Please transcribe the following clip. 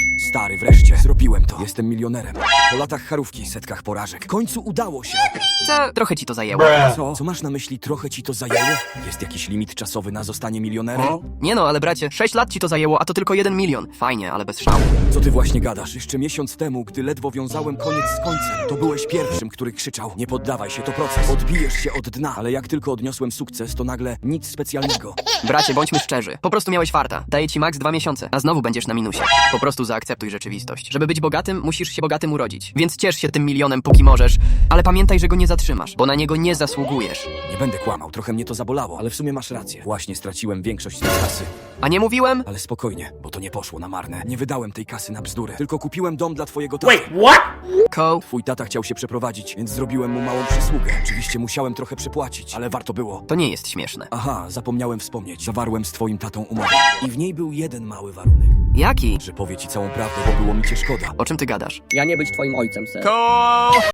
you. Stary, wreszcie. Zrobiłem to. Jestem milionerem. Po latach charówki, setkach porażek. W końcu udało się. Co? Trochę ci to zajęło. Co? Co masz na myśli? Trochę ci to zajęło? Jest jakiś limit czasowy na zostanie milionerem? Nie no, ale bracie, 6 lat ci to zajęło, a to tylko jeden milion. Fajnie, ale bez szału. Co ty właśnie gadasz? Jeszcze miesiąc temu, gdy ledwo wiązałem koniec z końcem, to byłeś pierwszym, który krzyczał: Nie poddawaj się, to proces. Odbijesz się od dna. Ale jak tylko odniosłem sukces, to nagle nic specjalnego. Bracie, bądźmy szczerzy. Po prostu miałeś farta. Daję ci maks dwa miesiące, a znowu będziesz na minusie. Po prostu zaakceptuj rzeczywistość. Żeby być bogatym, musisz się bogatym urodzić. Więc ciesz się tym milionem, póki możesz. Ale pamiętaj, że go nie zatrzymasz, bo na niego nie zasługujesz. Nie będę kłamał, trochę mnie to zabolało, ale w sumie masz rację. Właśnie straciłem większość tej kasy. A nie mówiłem? Ale spokojnie, bo to nie poszło na marne. Nie wydałem tej kasy na bzdury, tylko kupiłem dom dla twojego taty. Ko. Twój tata chciał się przeprowadzić, więc zrobiłem mu małą przysługę. Oczywiście musiałem trochę przypłacić, ale warto było. To nie jest śmieszne. Aha, zapomniałem wspomnieć. Zawarłem z twoim tatą umowę. I w niej był jeden mały warunek. Jaki? Że powie ci całą prawdę, bo było mi cię szkoda. O czym ty gadasz? Ja nie być twoim ojcem, ser. Ko.